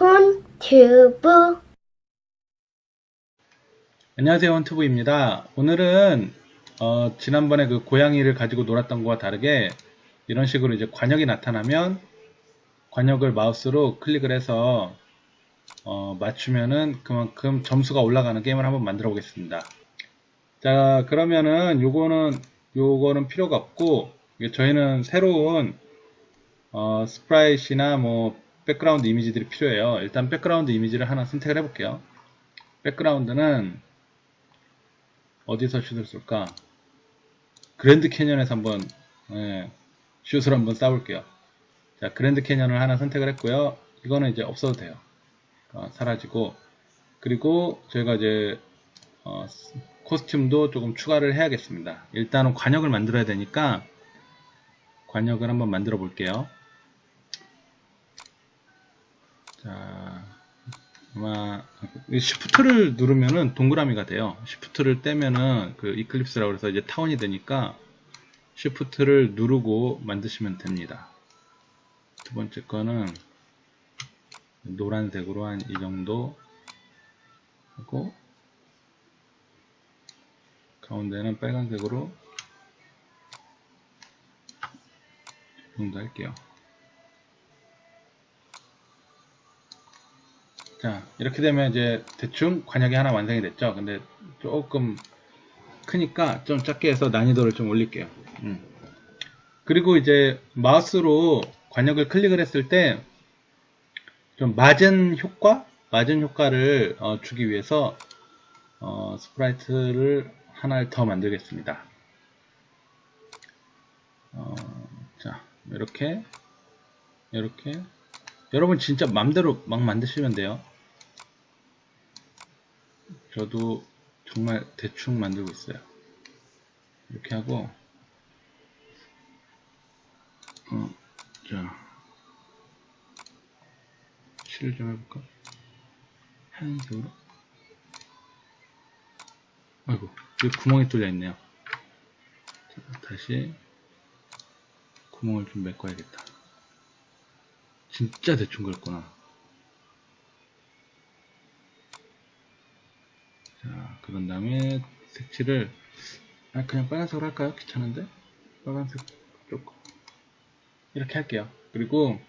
혼튜브. 안녕하세요 원투브입니다. 오늘은 어, 지난번에 그 고양이를 가지고 놀았던 것과 다르게 이런 식으로 이제 관역이 나타나면 관역을 마우스로 클릭을 해서 어, 맞추면은 그만큼 점수가 올라가는 게임을 한번 만들어 보겠습니다. 자 그러면은 요거는 요거는 필요가 없고 저희는 새로운 어, 스프라이트나 뭐 백그라운드 이미지들이 필요해요 일단 백그라운드 이미지를 하나 선택을 해 볼게요 백그라운드는 어디서 슛을 쏠까? 그랜드 캐년에서 한번 예, 슛을 한번 쏴볼게요. 자, 그랜드 캐년을 하나 선택을 했고요. 이거는 이제 없어도 돼요. 어, 사라지고 그리고 저희가 이제 어, 코스튬도 조금 추가를 해야겠습니다. 일단은 관역을 만들어야 되니까 관역을 한번 만들어 볼게요. 자, 아마 시프트를 누르면은 동그라미가 돼요. 시프트를 떼면은 그 이클립스라고 해서 이제 타원이 되니까 시프트를 누르고 만드시면 됩니다. 두 번째 거는 노란색으로 한 이 정도 하고 가운데는 빨간색으로 이 정도 할게요. 자, 이렇게 되면 이제 대충 관역이 하나 완성이 됐죠. 근데 조금 크니까 좀 작게 해서 난이도를 좀 올릴게요. 음. 그리고 이제 마우스로 관역을 클릭을 했을 때 좀 맞은 효과? 맞은 효과를 어, 주기 위해서 어, 스프라이트를 하나를 더 만들겠습니다. 어, 자, 이렇게 이렇게 여러분 진짜 맘대로 막 만드시면 돼요. 저도 정말 대충 만들고 있어요. 이렇게 하고, 어, 자, 칠을 좀 해볼까? 하얀색으로? 아이고, 여기 구멍이 뚫려 있네요. 자, 다시 구멍을 좀 메꿔야겠다. 진짜 대충 그렸구나. 자, 그런 다음에 색칠을 아, 그냥 빨간색으로 할까요? 귀찮은데? 빨간색 조금 이렇게 할게요. 그리고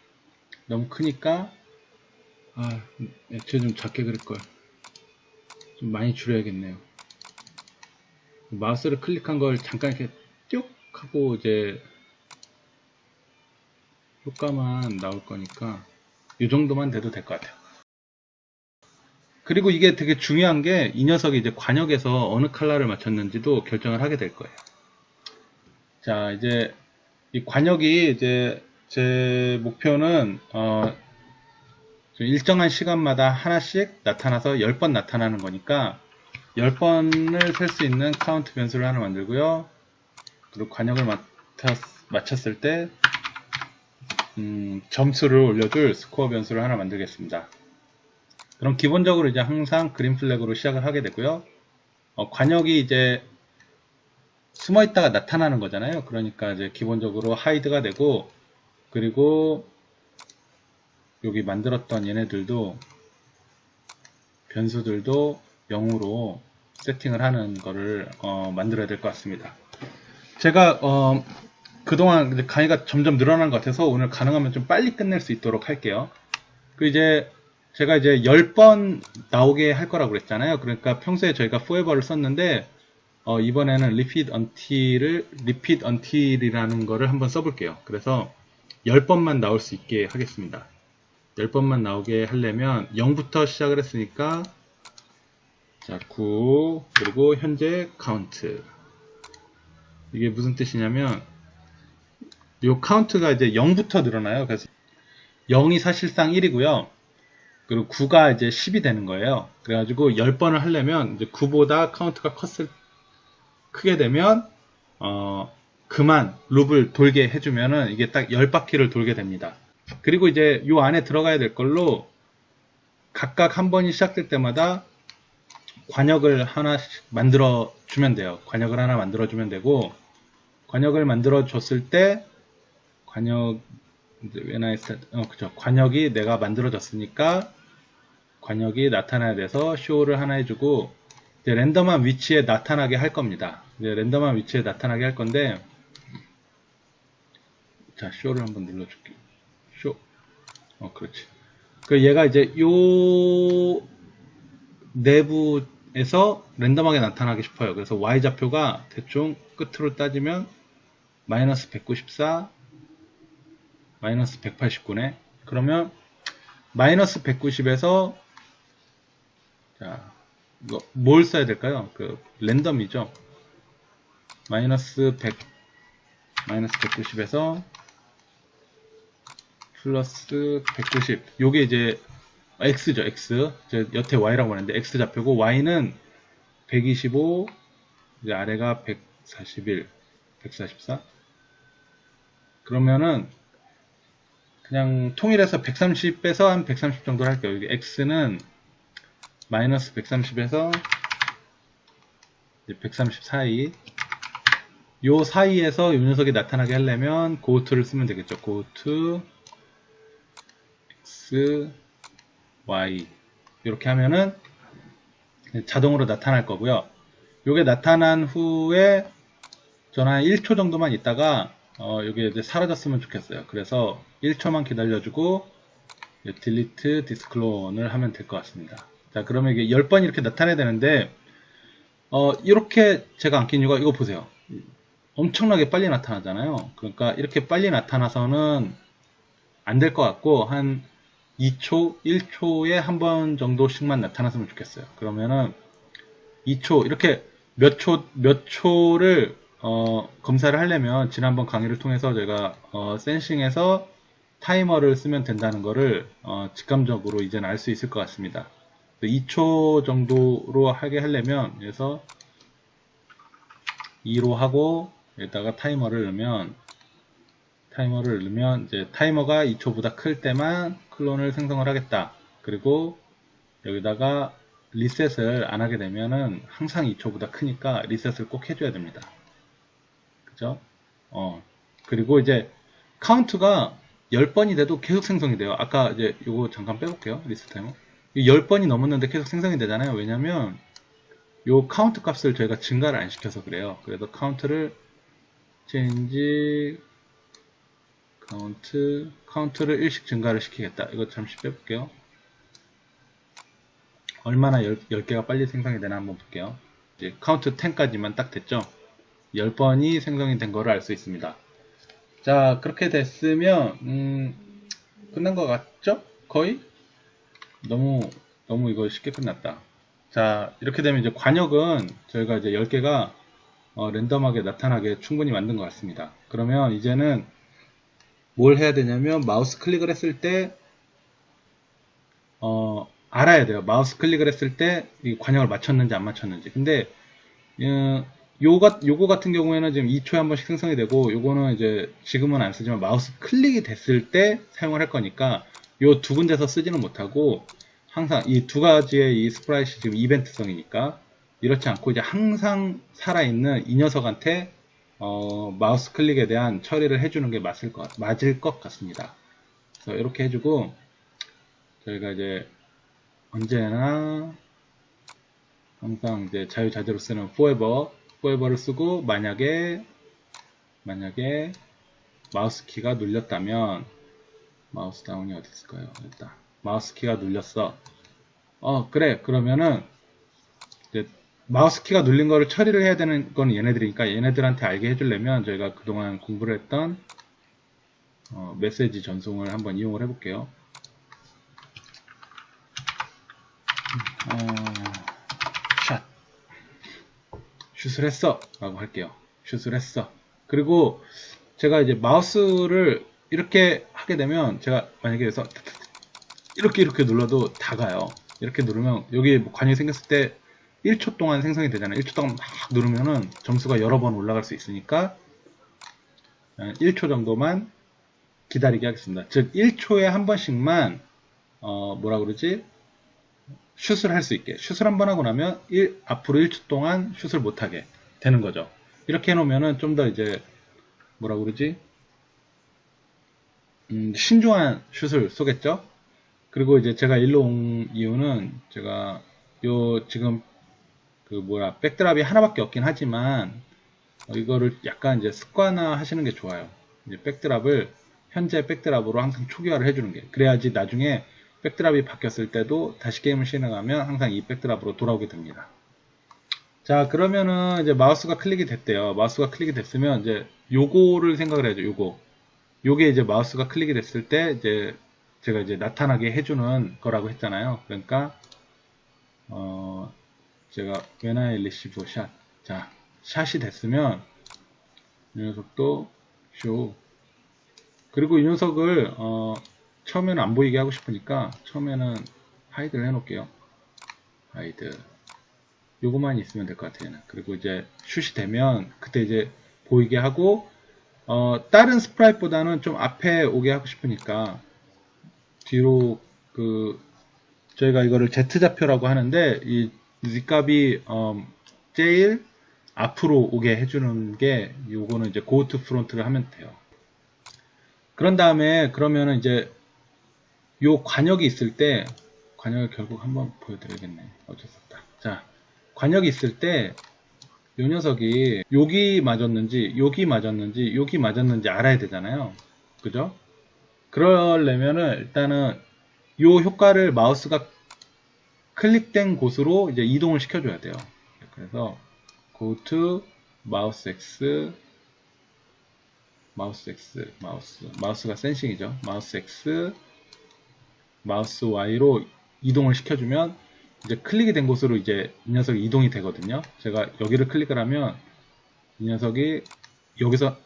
너무 크니까 아, 액체 좀 작게 그릴걸. 좀 많이 줄여야겠네요. 마우스를 클릭한 걸 잠깐 이렇게 쭉 하고 이제 효과만 나올 거니까 이 정도만 돼도 될 것 같아요. 그리고 이게 되게 중요한 게 이 녀석이 이제 관역에서 어느 컬러를 맞췄는지도 결정을 하게 될 거예요. 자, 이제 이 관역이 이제 제 목표는 어, 좀 일정한 시간마다 하나씩 나타나서 10번 나타나는 거니까 10번을 셀 수 있는 카운트 변수를 하나 만들고요. 그리고 관역을 맞췄, 맞췄을 때 음, 점수를 올려줄 스코어 변수를 하나 만들겠습니다. 그럼 기본적으로 이제 항상 그린 플래그로 시작을 하게 되고요. 어, 관역이 이제 숨어 있다가 나타나는 거잖아요. 그러니까 이제 기본적으로 하이드가 되고 그리고 여기 만들었던 얘네들도 변수들도 0으로 세팅을 하는 거를 어, 만들어야 될 것 같습니다. 제가 어, 그동안 강의가 점점 늘어난 것 같아서 오늘 가능하면 좀 빨리 끝낼 수 있도록 할게요. 그 이제 제가 이제 10번 나오게 할 거라고 그랬잖아요. 그러니까 평소에 저희가 forever를 썼는데 어, 이번에는 repeat until을 repeat until이라는 거를 한번 써볼게요. 그래서 10번만 나올 수 있게 하겠습니다. 10번만 나오게 하려면 0부터 시작을 했으니까 자, 9 그리고 현재 카운트 이게 무슨 뜻이냐면 이 카운트가 이제 0부터 늘어나요. 그래서 0이 사실상 1이고요. 그리고 9가 이제 10이 되는 거예요. 그래가지고 10번을 하려면 이제 9보다 카운트가 컸을 크게 되면 어 그만 룹을 돌게 해주면은 이게 딱 10바퀴를 돌게 됩니다. 그리고 이제 요 안에 들어가야 될 걸로 각각 한 번이 시작될 때마다 관역을 하나씩 만들어 주면 돼요. 관역을 하나 만들어 주면 되고 관역을 만들어 줬을 때 관역 이제 when I set 어 그죠 관역이 내가 만들어졌으니까 관역이 나타나야 돼서 쇼를 하나 해주고 랜덤한 위치에 나타나게 할 겁니다. 랜덤한 위치에 나타나게 할 건데 자 쇼를 한번 눌러줄게. 쇼. 어 그렇지. 그 얘가 이제 요 내부에서 랜덤하게 나타나기 싶어요. 그래서 y 좌표가 대충 끝으로 따지면 마이너스 194 마이너스 189네. 그러면 마이너스 190에서 자, 이거 뭘 써야 될까요? 그 랜덤이죠. 마이너스 100 마이너스 190에서 플러스 190 요게 이제 x죠 x 이제 여태 y라고 하는데 x 좌표고 y는 125 이제 아래가 141 144 그러면은 그냥 통일해서 130 빼서 한 130 정도 할게요 여기 x는 마이너스 130에서 130 사이 요 사이에서 요 녀석이 나타나게 하려면 go-to를 쓰면 되겠죠. go-to x, y 이렇게 하면은 자동으로 나타날 거고요. 요게 나타난 후에 저는 한 1초 정도만 있다가 어, 요게 이제 사라졌으면 좋겠어요. 그래서 1초만 기다려주고 delete disclone을 하면 될 것 같습니다. 자 그러면 이게 10번 이렇게 나타내야 되는데 어, 이렇게 제가 안 낀 이유가 이거 보세요. 엄청나게 빨리 나타나잖아요. 그러니까 이렇게 빨리 나타나서는 안 될 것 같고 한 2초, 1초에 한 번 정도씩만 나타났으면 좋겠어요. 그러면은 2초 이렇게 몇 초, 몇 초를 어, 검사를 하려면 지난번 강의를 통해서 제가 어, 센싱에서 타이머를 쓰면 된다는 것을 어, 직감적으로 이제는 알 수 있을 것 같습니다. 2초 정도로 하게 하려면 그래서 2로 하고 여기다가 타이머를 넣으면 타이머를 넣으면 이제 타이머가 2초보다 클 때만 클론을 생성을 하겠다. 그리고 여기다가 리셋을 안 하게 되면은 항상 2초보다 크니까 리셋을 꼭 해줘야 됩니다. 그죠? 어. 그리고 이제 카운트가 10번이 돼도 계속 생성이 돼요. 아까 이제 요거 잠깐 빼볼게요. 리셋 타이머. 10번이 넘었는데 계속 생성이 되잖아요. 왜냐면 요 카운트 값을 저희가 증가를 안 시켜서 그래요. 그래서 카운트를 change 카운트 카운트를 1씩 증가를 시키겠다. 이거 잠시 빼볼게요. 얼마나 10, 10 개가 빨리 생성이 되나 한번 볼게요. 이제 카운트 10까지만 딱 됐죠. 10번이 생성이 된 거를 알 수 있습니다. 자 그렇게 됐으면 음, 끝난 것 같죠? 거의? 너무 너무 이거 쉽게 끝났다. 자 이렇게 되면 이제 관역은 저희가 이제 10개가 어, 랜덤하게 나타나게 충분히 만든 것 같습니다. 그러면 이제는 뭘 해야 되냐면 마우스 클릭을 했을 때 어, 알아야 돼요. 마우스 클릭을 했을 때 이 관역을 맞췄는지 안 맞췄는지. 근데 어, 요거, 요거 같은 경우에는 지금 2초에 한 번씩 생성이 되고 요거는 이제 지금은 안 쓰지만 마우스 클릭이 됐을 때 사용을 할 거니까 요 두 군데서 쓰지는 못하고 항상 이 두 가지의 이 스프라이트 지금 이벤트성이니까 이렇지 않고 이제 항상 살아있는 이 녀석한테 어, 마우스 클릭에 대한 처리를 해주는 게 맞을 것, 맞을 것 같습니다. 그래서 이렇게 해주고 저희가 이제 언제나 항상 이제 자유자재로 쓰는 forever, forever를 쓰고 만약에 만약에 마우스 키가 눌렸다면 마우스 다운이 어디 있을까요? 일단 마우스 키가 눌렸어. 어 그래 그러면은 이제 마우스 키가 눌린 거를 처리를 해야 되는 건 얘네들이니까 얘네들한테 알게 해주려면 저희가 그동안 공부를 했던 어, 메시지 전송을 한번 이용을 해볼게요. 어, 샷 슛을 했어 라고 할게요. 슛을 했어. 그리고 제가 이제 마우스를 이렇게 하게 되면 제가 만약에 그래서 이렇게 이렇게 눌러도 다 가요. 이렇게 누르면 여기 뭐 관이 생겼을 때 1초 동안 생성이 되잖아요. 1초 동안 막 누르면은 점수가 여러 번 올라갈 수 있으니까 1초 정도만 기다리게 하겠습니다. 즉 1초에 한 번씩만 어 뭐라 그러지? 슛을 할 수 있게 슛을 한 번 하고 나면 1, 앞으로 1초 동안 슛을 못하게 되는 거죠. 이렇게 해놓으면은 좀 더 이제 뭐라 그러지? 음, 신중한 슛을 쏘겠죠? 그리고 이제 제가 일로 온 이유는 제가 요 지금 그 뭐야 백드랍이 하나밖에 없긴 하지만 어, 이거를 약간 이제 습관화 하시는 게 좋아요. 이제 백드랍을 현재 백드랍으로 항상 초기화를 해주는 게 그래야지 나중에 백드랍이 바뀌었을 때도 다시 게임을 실행하면 항상 이 백드랍으로 돌아오게 됩니다. 자 그러면은 이제 마우스가 클릭이 됐대요. 마우스가 클릭이 됐으면 이제 요거를 생각을 해야죠. 요거 요게 이제 마우스가 클릭이 됐을 때 이제 제가 이제 나타나게 해주는 거라고 했잖아요. 그러니까 어 제가 when I receive shot 자 샷이 됐으면 이 녀석도 show 그리고 이 녀석을 어 처음에는 안 보이게 하고 싶으니까 처음에는 하이드를 해놓을게요. 하이드 요것만 있으면 될 것 같아요. 그리고 이제 슛이 되면 그때 이제 보이게 하고 어, 다른 스프라이트보다는 좀 앞에 오게 하고 싶으니까 뒤로 그 저희가 이거를 Z좌표라고 하는데 이 Z 값이 어, 제일 앞으로 오게 해주는 게 요거는 이제 go to front를 하면 돼요. 그런 다음에 그러면은 이제 요 관역이 있을 때 관역을 결국 한번 보여드려야겠네. 어쩔 수 없다. 자, 관역이 있을 때 요 녀석이 여기 맞았는지 여기 맞았는지 여기 맞았는지 알아야 되잖아요. 그죠? 그러려면은 일단은 요 효과를 마우스가 클릭된 곳으로 이제 이동을 시켜줘야 돼요. 그래서 go to 마우스 X 마우스 X 마우스 마우스가 센싱이죠. 마우스 X 마우스 Y로 이동을 시켜주면 이제 클릭이 된 곳으로 이제 이 녀석이 이동이 되거든요. 제가 여기를 클릭을 하면 이 녀석이 여기서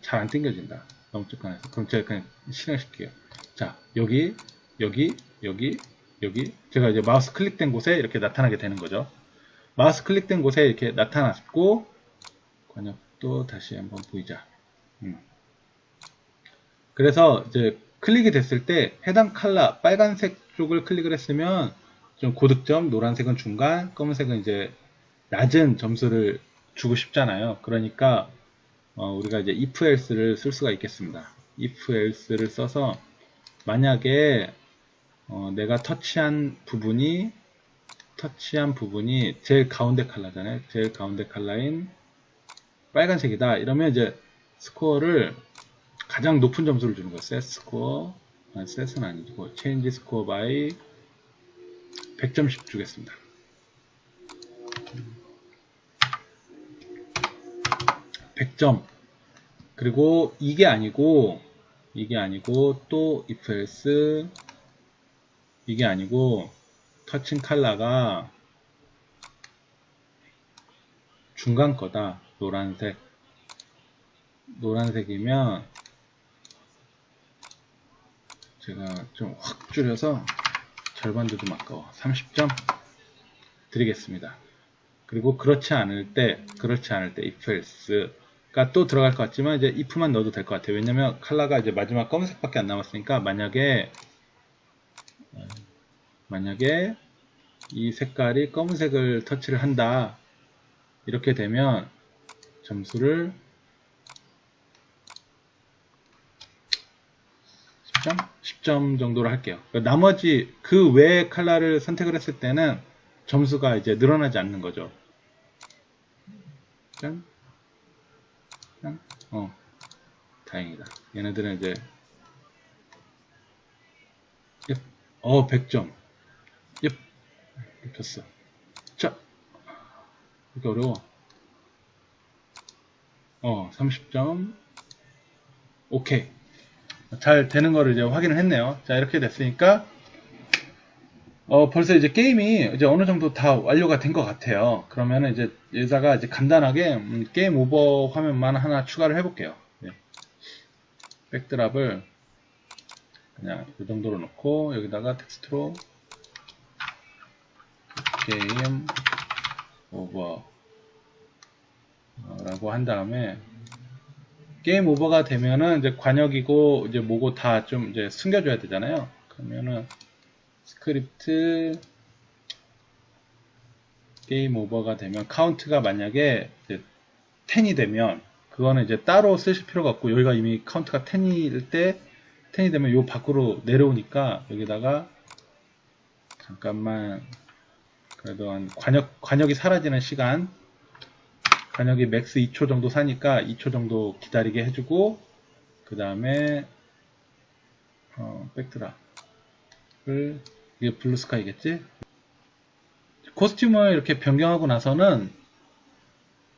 잘 안 땡겨진다. 너무 쫓겨나서 그럼 제가 그냥 실행시킬게요. 자 여기 여기 여기 여기 제가 이제 마우스 클릭된 곳에 이렇게 나타나게 되는 거죠. 마우스 클릭된 곳에 이렇게 나타났고 관역도 다시 한번 보이자. 음. 그래서 이제 클릭이 됐을 때 해당 칼라 빨간색 쪽을 클릭을 했으면 좀 고득점, 노란색은 중간, 검은색은 이제 낮은 점수를 주고 싶잖아요. 그러니까 어, 우리가 이제 if else를 쓸 수가 있겠습니다. if else를 써서 만약에 어, 내가 터치한 부분이 터치한 부분이 제일 가운데 칼라잖아요. 제일 가운데 칼라인 빨간색이다. 이러면 이제 스코어를 가장 높은 점수를 주는 거예요. set 스코어, 아니, set은 아니고 change score by 100점씩 주겠습니다. 100점. 그리고 이게 아니고 이게 아니고 또 if else 이게 아니고 터칭 칼라가 중간 거다. 노란색. 노란색이면 제가 좀 확 줄여서 절반도 좀 아까워. 30점 드리겠습니다. 그리고 그렇지 않을 때, 그렇지 않을 때 if else가 또 들어갈 것 같지만 이제 if만 넣어도 될 것 같아요. 왜냐면 칼라가 이제 마지막 검은색밖에 안 남았으니까 만약에 만약에 이 색깔이 검은색을 터치를 한다 이렇게 되면 점수를 10점? 10점 정도로 할게요. 그러니까 나머지 그 외의 칼라를 선택을 했을 때는 점수가 이제 늘어나지 않는 거죠. 짠? 짠? 어, 다행이다. 얘네들은 이제 어, 100점. 예, 됐어. 자, 이렇게 어려워. 어, 30점. 오케이. 잘 되는 거를 이제 확인을 했네요. 자, 이렇게 됐으니까, 어, 벌써 이제 게임이 이제 어느 정도 다 완료가 된 것 같아요. 그러면 이제 여기다가 이제 간단하게 음, 게임 오버 화면만 하나 추가를 해볼게요. 네. 백드랍을 그냥 이 정도로 놓고 여기다가 텍스트로 게임 오버 라고 한 다음에 게임 오버가 되면은 이제 관역이고 이제 뭐고 다 좀 이제 숨겨줘야 되잖아요. 그러면은 스크립트 게임 오버가 되면 카운트가 만약에 이제 10이 되면 그거는 이제 따로 쓰실 필요가 없고 여기가 이미 카운트가 10일 때 10이 되면 요 밖으로 내려오니까 여기다가 잠깐만 그래도 한 관역 관역이 사라지는 시간 관역이 맥스 2초 정도 사니까 2초 정도 기다리게 해주고 그 다음에 어, 백드랍을 이게 블루스카이겠지? 코스튬을 이렇게 변경하고 나서는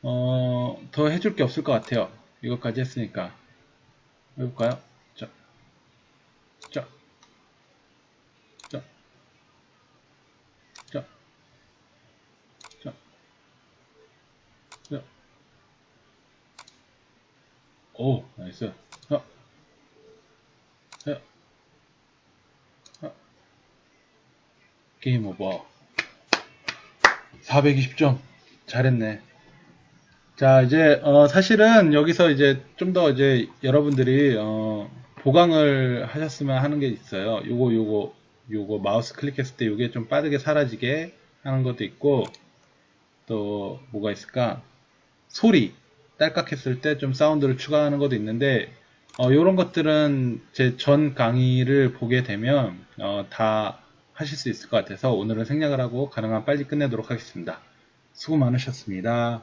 어, 더 해줄 게 없을 것 같아요. 이것까지 했으니까 해볼까요? 자, 자, 자, 오, 나이스. 자, 자, 자. 게임 오버. 420점. 잘했네. 자, 이제, 어, 사실은 여기서 이제 좀 더 이제 여러분들이, 어, 보강을 하셨으면 하는 게 있어요. 요거, 요거, 요거 마우스 클릭했을 때 요게 좀 빠르게 사라지게 하는 것도 있고, 또, 뭐가 있을까? 소리. 딸깍했을 때 좀 사운드를 추가하는 것도 있는데, 어, 요런 것들은 제 전 강의를 보게 되면, 어, 다 하실 수 있을 것 같아서 오늘은 생략을 하고 가능한 빨리 끝내도록 하겠습니다. 수고 많으셨습니다.